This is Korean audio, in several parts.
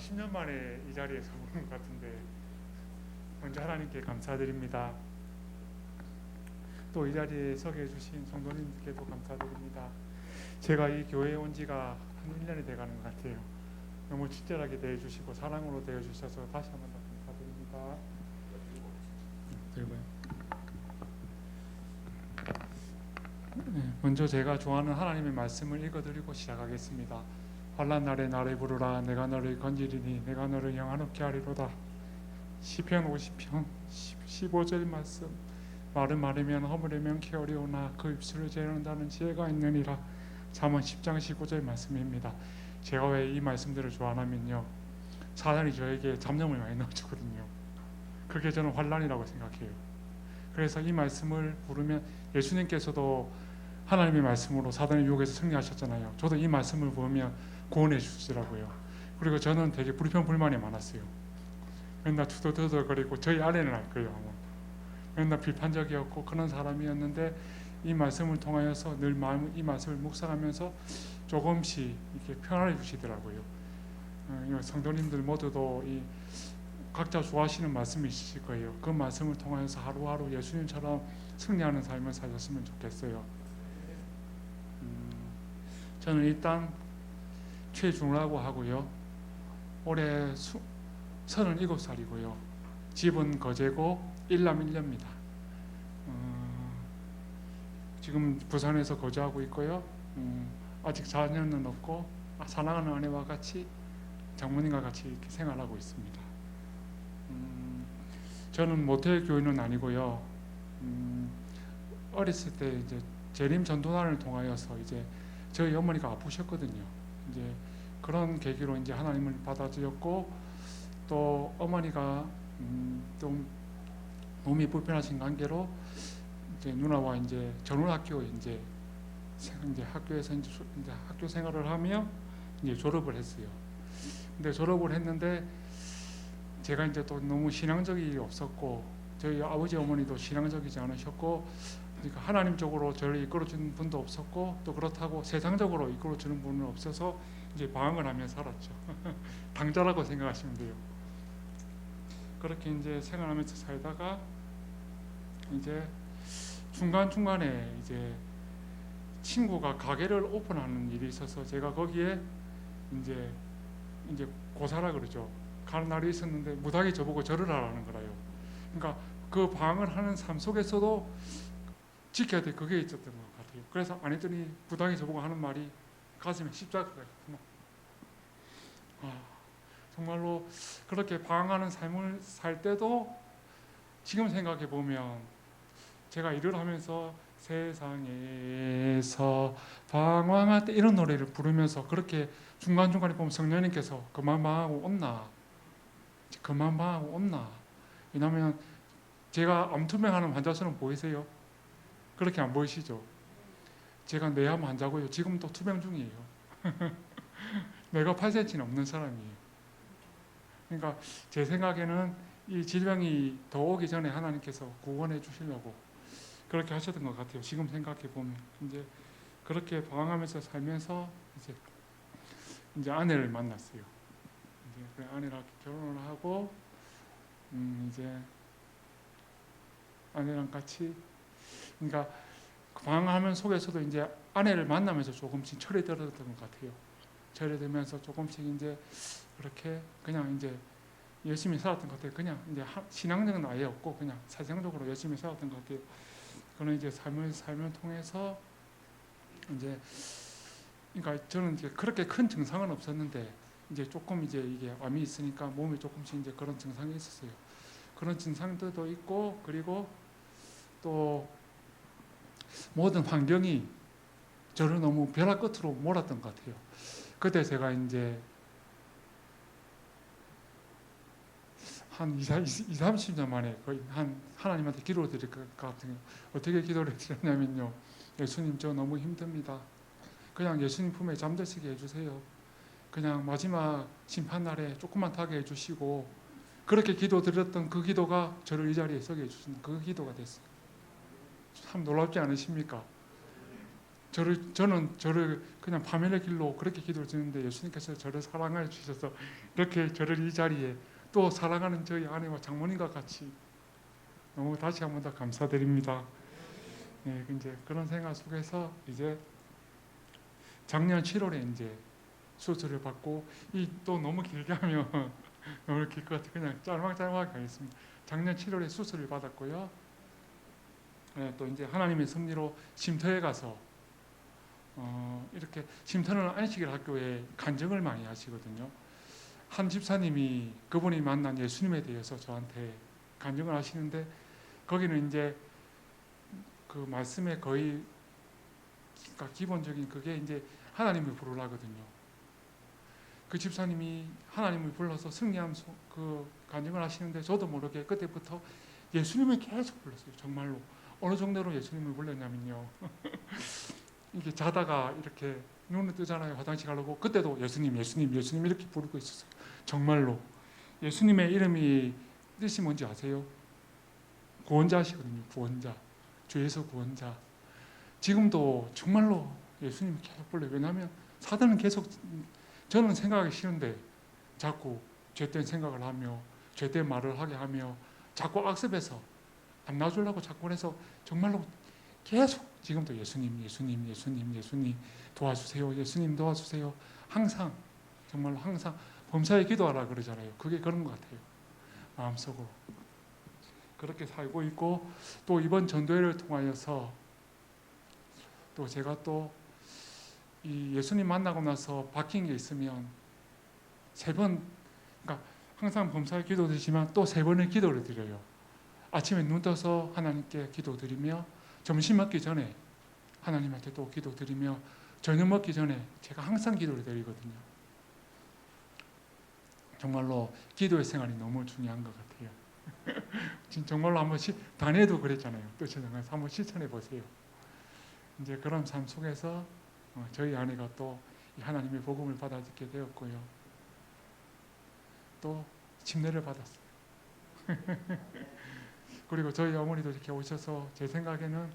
20년 만에 이 자리에 서보는 것 같은데 먼저 하나님께 감사드립니다. 또 이 자리에 서게 해주신 성도님께도 감사드립니다. 제가 이 교회에 온 지가 한 1년이 돼가는 것 같아요. 너무 친절하게 대해주시고 사랑으로 대해주셔서 다시 한번더 감사드립니다. 들고요. 네, 먼저 제가 좋아하는 하나님의 말씀을 읽어드리고 시작하겠습니다. 환란 날에 나를 부르라 내가 너를 건지리니 내가 너를 영화롭게 하리로다 시편 50편 15절 말씀 말은 말이면 허물으면 키어리오나 그 입술을 재는다는 지혜가 있느니라 잠언 10장 19절 말씀입니다. 제가 왜 이 말씀들을 좋아하냐면요 사단이 저에게 잡념을 많이 넣어주거든요. 그게 저는 환란이라고 생각해요. 그래서 이 말씀을 부르면 예수님께서도 하나님의 말씀으로 사단의 유혹에서 승리하셨잖아요. 저도 이 말씀을 보면 구원해 주시더라고요. 그리고 저는 되게 불평 불만이 많았어요. 맨날 투덜투덜거리고 저희 아내는 알 거예요. 아마. 맨날 비판적이었고 그런 사람이었는데 이 말씀을 통하여서 늘 마음 이 말씀을 묵상하면서 조금씩 이렇게 편안해 주시더라고요. 어, 이 성도님들 모두도 이 각자 좋아하시는 말씀이 있으실 거예요. 그 말씀을 통하여서 하루하루 예수님처럼 승리하는 삶을 사셨으면 좋겠어요. 음, 저는 일단 최중라고 하고요. 올해 수, 37살이고요. 집은 거제고 일남 일녀입니다. 어, 지금 부산에서 거주하고 있고요. 음, 아직 자녀는 없고 아, 사랑하는 아내와 같이 장모님과 같이 생활하고 있습니다. 음, 저는 모태 교인은 아니고요. 음, 어렸을 때 이제 재림 전도단을 통하여서 이제 저희 어머니가 아프셨거든요. 이제 그런 계기로 이제 하나님을 받아들였고 또 어머니가 음, 좀 몸이 불편하신 관계로 이제 누나와 이제 전원학교 이제 생- 이제 학교에서 이제, 조- 이제 학교 생활을 하며 이제 졸업을 했어요. 근데 졸업을 했는데 제가 이제 또 너무 신앙적이 없었고 저희 아버지 어머니도 신앙적이지 않으셨고 그러니까 하나님 쪽으로 저를 이끌어주는 분도 없었고 또 그렇다고 세상적으로 이끌어주는 분은 없어서 이제 방황을 하며 살았죠. 당자라고 생각하시면 돼요. 그렇게 이제 생활하면서 살다가 이제 중간 중간에 이제 친구가 가게를 오픈하는 일이 있어서 제가 거기에 이제 이제 고사라 그러죠. 가는 날이 있었는데 무당이 저보고 절을 하라는 거라요. 그러니까 그 방을 하는 삶 속에서도 지켜야 될 그게 있었던 것 같아요. 그래서 안 했더니 무당이 저보고 하는 말이 가슴에 십자가가 있구나. 아, 정말로 그렇게 방황하는 삶을 살 때도 지금 생각해 보면 제가 일을 하면서 세상에서 방황할 때 이런 노래를 부르면서 그렇게 중간 중간에 보면 성령님께서 그만 방하고 온나 그만 방하고 온나 왜냐하면 제가 암투명하는 환자 수는 보이세요? 그렇게 안 보이시죠? 제가 뇌암 환자고요. 지금도 투병 중이에요. 뇌가 8cm 넘는 사람이에요. 그러니까 제 생각에는 이 질병이 더 오기 전에 하나님께서 구원해 주시려고 그렇게 하셨던 것 같아요. 지금 생각해 보면 이제 그렇게 방황하면서 살면서 이제 이제 아내를 만났어요. 이제 그 아내랑 결혼을 하고 음 이제 아내랑 같이 그러니까 방황하면 속에서도 이제 아내를 만나면서 조금씩 철이 들었던 것 같아요. 철이 들면서 조금씩 이제 그렇게 그냥 이제 열심히 살았던 것 같아요. 그냥 이제 하- 신앙적은 아예 없고 그냥 사정적으로 열심히 살았던 것 같아요. 그런 이제 삶을 삶을 통해서 이제 그러니까 저는 이제 그렇게 큰 증상은 없었는데 이제 조금 이제 이게 암이 있으니까 몸에 조금씩 이제 그런 증상이 있었어요. 그런 증상들도 있고 그리고 또 모든 환경이 저를 너무 벼락 끝으로 몰았던 것 같아요. 그때 제가 이제 한 2, 30년 만에 거의 한 하나님한테 기도를 드릴 것 같은 어떻게 기도를 드렸냐면요. 예수님 저 너무 힘듭니다. 그냥 예수님 품에 잠들시게 해주세요. 그냥 마지막 심판 날에 조금만 타게 해주시고 그렇게 기도 드렸던 그 기도가 저를 이 자리에 서게 해주신 그 기도가 됐어요. 참 놀랍지 않으십니까? 저를 저는 저를 그냥 파멸의 길로 그렇게 기도를 드리는데 예수님께서 저를 사랑해 주셔서 이렇게 저를 이 자리에 또 사랑하는 저희 아내와 장모님과 같이 너무 다시 한 번 더 감사드립니다. 네, 이제 그런 생각 속에서 이제 작년 7월에 이제 수술을 받고 이 또 너무 길게 하면 너무 길 것 같아 그냥 짤막짤막하게 하겠습니다. 작년 7월에 수술을 받았고요. 네, 또 이제 하나님의 섭리로 쉼터에 가서 어, 이렇게 쉼터는 안식일 학교에 간증을 많이 하시거든요. 한 집사님이 그분이 만난 예수님에 대해서 저한테 간증을 하시는데 거기는 이제 그 말씀에 거의 그러니까 기본적인 그게 이제 하나님을 부르라거든요. 그 집사님이 하나님을 불러서 승리함 소- 그 간증을 하시는데 저도 모르게 그때부터 예수님을 계속 불렀어요. 정말로 어느 정도로 예수님을 불렀냐면요. 이게 자다가 이렇게 눈을 뜨잖아요. 화장실 가려고 그때도 예수님, 예수님, 예수님 이렇게 부르고 있었어요. 정말로 예수님의 이름이 뜻이 뭔지 아세요? 구원자시거든요. 구원자, 주에서 구원자. 지금도 정말로 예수님 계속 불러요. 왜냐하면 사단은 계속 저는 생각하기 싫은데 자꾸 죄된 생각을 하며 죄된 말을 하게 하며 자꾸 악습해서 안 놔주려고 자꾸 해서 정말로 계속 지금도 예수님, 예수님, 예수님, 예수님 도와주세요. 예수님 도와주세요. 항상 정말로 항상 범사에 기도하라 그러잖아요. 그게 그런 것 같아요. 마음속으로 그렇게 살고 있고 또 이번 전도회를 통하여서 또 제가 또 이 예수님 만나고 나서 바뀐 게 있으면 세 번 그러니까 항상 범사에 기도드리지만 또 세 번의 기도를 드려요. 아침에 눈 떠서 하나님께 기도드리며 점심 먹기 전에 하나님한테 또 기도드리며 저녁 먹기 전에 제가 항상 기도를 드리거든요. 정말로 기도의 생활이 너무 중요한 것 같아요. 정말로 한번 시, 단에도 그랬잖아요. 정해서 한번 실천해 보세요. 이제 그런 삶 속에서 어, 저희 아내가 또이 하나님의 복음을 받아 듣게 되었고요. 또 침례를 받았어요. 그리고 저희 어머니도 이렇게 오셔서 제 생각에는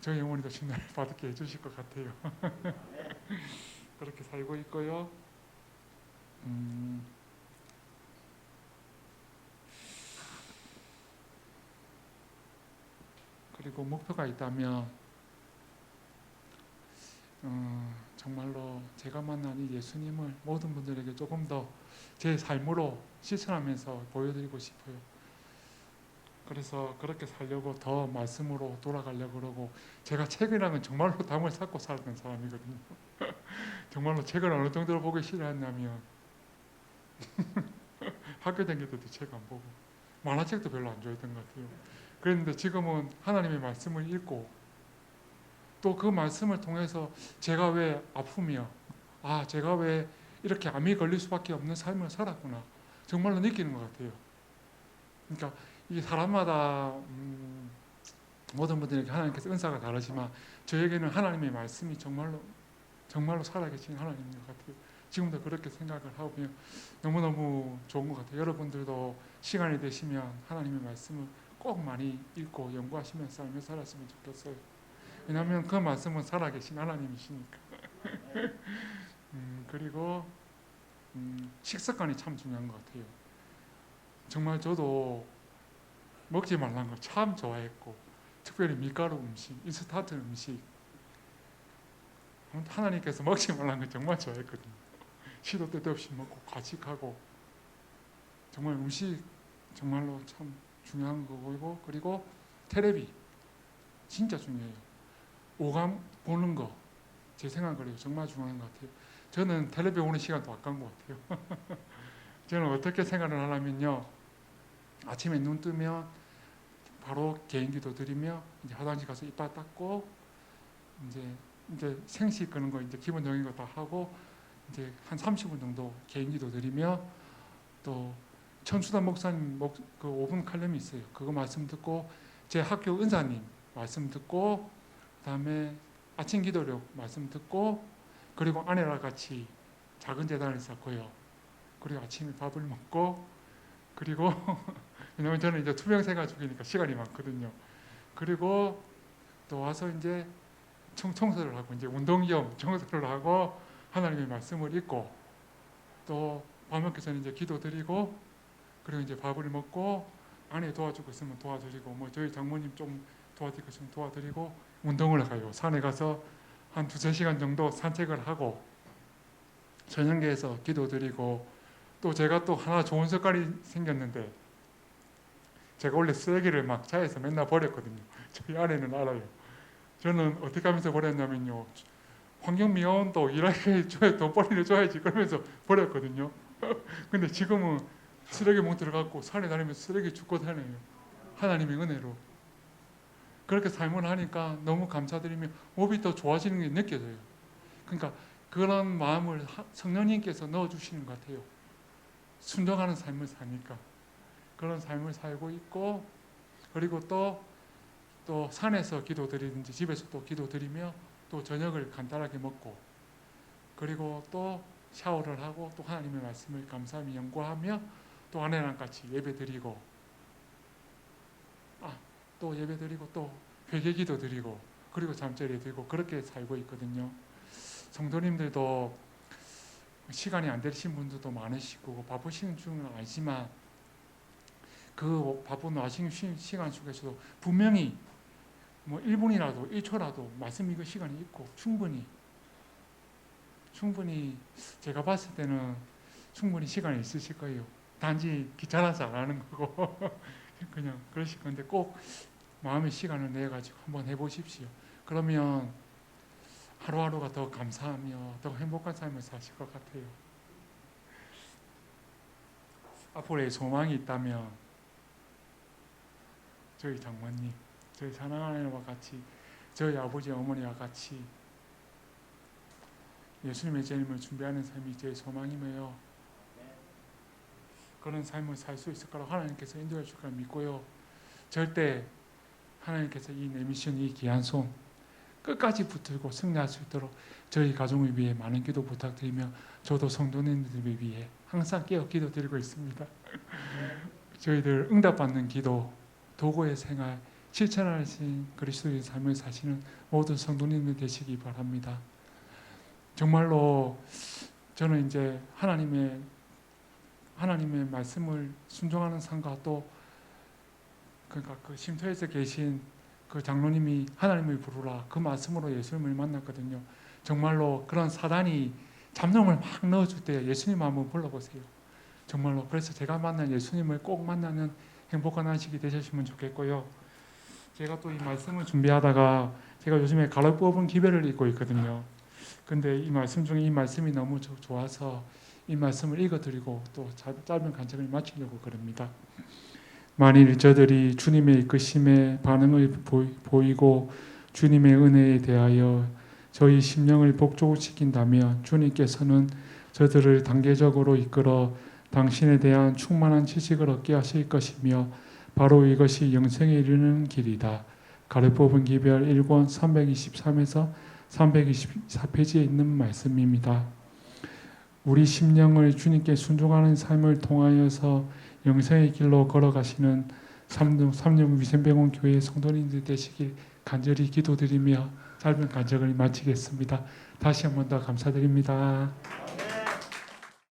저희 어머니도 침례를 받게 해주실 것 같아요. 그렇게 살고 있고요. 음, 그리고 목표가 있다면 어, 정말로 제가 만난 이 예수님을 모든 분들에게 조금 더 제 삶으로 실천하면서 보여드리고 싶어요. 그래서 그렇게 살려고 더 말씀으로 돌아가려고 그러고 제가 책이랑은 정말로 담을 쌓고 살았던 사람이거든요. 정말로 책을 어느 정도로 보기 싫어했냐면 학교 다닐 때도 책 안 보고 만화책도 별로 안 좋아했던 것 같아요. 그랬는데 지금은 하나님의 말씀을 읽고 또 그 말씀을 통해서 제가 왜 아프며 아 제가 왜 이렇게 암이 걸릴 수밖에 없는 삶을 살았구나 정말로 느끼는 것 같아요. 그러니까 이게 사람마다 음, 모든 분들에게 하나님께서 은사가 다르지만 저에게는 하나님의 말씀이 정말로 정말로 살아계신 하나님인 것 같아요. 지금도 그렇게 생각을 하고 너무너무 좋은 것 같아요. 여러분들도 시간이 되시면 하나님의 말씀을 꼭 많이 읽고 연구하시면서 삶을 살았으면 좋겠어요. 왜냐하면 그 말씀은 살아계신 하나님이시니까. 음, 그리고 음, 식습관이 참 중요한 것 같아요. 정말 저도 먹지 말라는 걸참 좋아했고 특별히 밀가루 음식, 인스턴트 음식 하나님께서 먹지 말라는 걸 정말 좋아했거든요. 시도 때도 없이 먹고 과식하고 정말 음식 정말로 참 중요한 거고 그리고 테레비 진짜 중요해요. 오감 보는 거 제 생각 그래요. 정말 중요한 것 같아요. 저는 텔레비 보는 시간도 아까운 것 같아요. 저는 어떻게 생각을 하냐면요. 아침에 눈 뜨면 바로 개인기도 드리며 이제 화장실 가서 이빨 닦고 이제 이제 생식 끄는 거 이제 기본적인 거 다 하고 이제 한 30분 정도 개인기도 드리며 또 천수단 목사님 목, 그 5분 칼럼이 있어요. 그거 말씀 듣고 제 학교 은사님 말씀 듣고 그다음에 아침 기도력 말씀 듣고 그리고 아내랑 같이 작은 재단을 쌓고요. 그리고 아침에 밥을 먹고 그리고 왜냐면 저는 이제 투병생 가족이니까 시간이 많거든요. 그리고 또 와서 이제 청, 청소를 하고 이제 운동 겸 청소를 하고 하나님의 말씀을 읽고 또 밥 먹기 전에 이제 기도 드리고 그리고 이제 밥을 먹고 아내 도와주고 있으면 도와드리고 뭐 저희 장모님 좀 도와드리고 있으면 도와드리고 운동을 가요. 산에 가서 한 두세 시간 정도 산책을 하고 저녁에서 기도 드리고 또 제가 또 하나 좋은 습관이 생겼는데 제가 원래 쓰레기를 막 차에서 맨날 버렸거든요. 저희 아내는 알아요. 저는 어떻게 하면서 버렸냐면요. 환경미화원도 일하게 줘야 돈 벌이를 줘야지 그러면서 버렸거든요. 근데 지금은 쓰레기 뭉터를 갖고 산에 다니면서 쓰레기 줍고 다녀요. 하나님의 은혜로. 그렇게 삶을 하니까 너무 감사드리며 몸이 더 좋아지는 게 느껴져요. 그러니까 그런 마음을 하- 성령님께서 넣어주시는 것 같아요. 순종하는 삶을 사니까 그런 삶을 살고 있고 그리고 또 또 산에서 기도드리든지 집에서 또 기도드리며 또 저녁을 간단하게 먹고 그리고 또 샤워를 하고 또 하나님의 말씀을 감사하며 연구하며 또 아내랑 같이 예배드리고 아 또 예배드리고 또 회개기도 드리고 그리고 잠자리 드리고 그렇게 살고 있거든요. 성도님들도 시간이 안 되신 분들도 많으시고 바쁘신 줄은 알지만 그 바쁜 와신 시간 속에서도 분명히 뭐 1분이라도 1초라도 말씀 읽을 시간이 있고 충분히 충분히 제가 봤을 때는 충분히 시간이 있으실 거예요. 단지 귀찮아서 안 하는 거고 그냥 그러실 건데 꼭 마음의 시간을 내 가지고 한번 해보십시오. 그러면 하루하루가 더 감사하며 더 행복한 삶을 사실 것 같아요. 앞으로의 소망이 있다면 저희 장모님, 저희 사랑하는 와 같이 저희 아버지 어머니와 같이 예수님의 재림을 준비하는 삶이 제 소망이며요. 그런 삶을 살 수 있을 거라고 하나님께서 인도해 줄 거라 믿고요. 절대 하나님께서 이 내 미션 이 귀한 손 끝까지 붙들고 승리할 수 있도록 저희 가정을 위해 많은 기도 부탁드리며 저도 성도님들을 위해 항상 깨어 기도드리고 있습니다. 저희들 응답받는 기도, 도구의 생활, 실천하신 그리스도의 삶을 사시는 모든 성도님들 되시기 바랍니다. 정말로 저는 이제 하나님의 하나님의 말씀을 순종하는 삶과 또 그러니까 그 쉼터에서 계신 그 장로님이 하나님을 부르라 그 말씀으로 예수님을 만났거든요. 정말로 그런 사단이 잠룡을 막 넣어줄 때 예수님 한번 불러보세요. 정말로 그래서 제가 만난 예수님을 꼭 만나는 행복한 한식이 되셨으면 좋겠고요. 제가 또 이 말씀을 준비하다가 제가 요즘에 가로 뽑은 기별을 읽고 있거든요. 근데 이 말씀 중에 이 말씀이 너무 조- 좋아서 이 말씀을 읽어드리고 또 자- 짧은 간증을 마치려고 그럽니다. 만일 저들이 주님의 이끄심에 반응을 보이- 보이고 주님의 은혜에 대하여 저희 심령을 복종시킨다면 주님께서는 저들을 단계적으로 이끌어 당신에 대한 충만한 지식을 얻게 하실 것이며 바로 이것이 영생에 이르는 길이다. 가르 뽑은 기별 1권 323에서 324페이지에 있는 말씀입니다. 우리 심령을 주님께 순종하는 삶을 통하여서 영생의 길로 걸어가시는 삼육 삼육 위생병원 교회 성도님들 되시길 간절히 기도드리며 짧은 간증을 마치겠습니다. 다시 한 번 더 감사드립니다.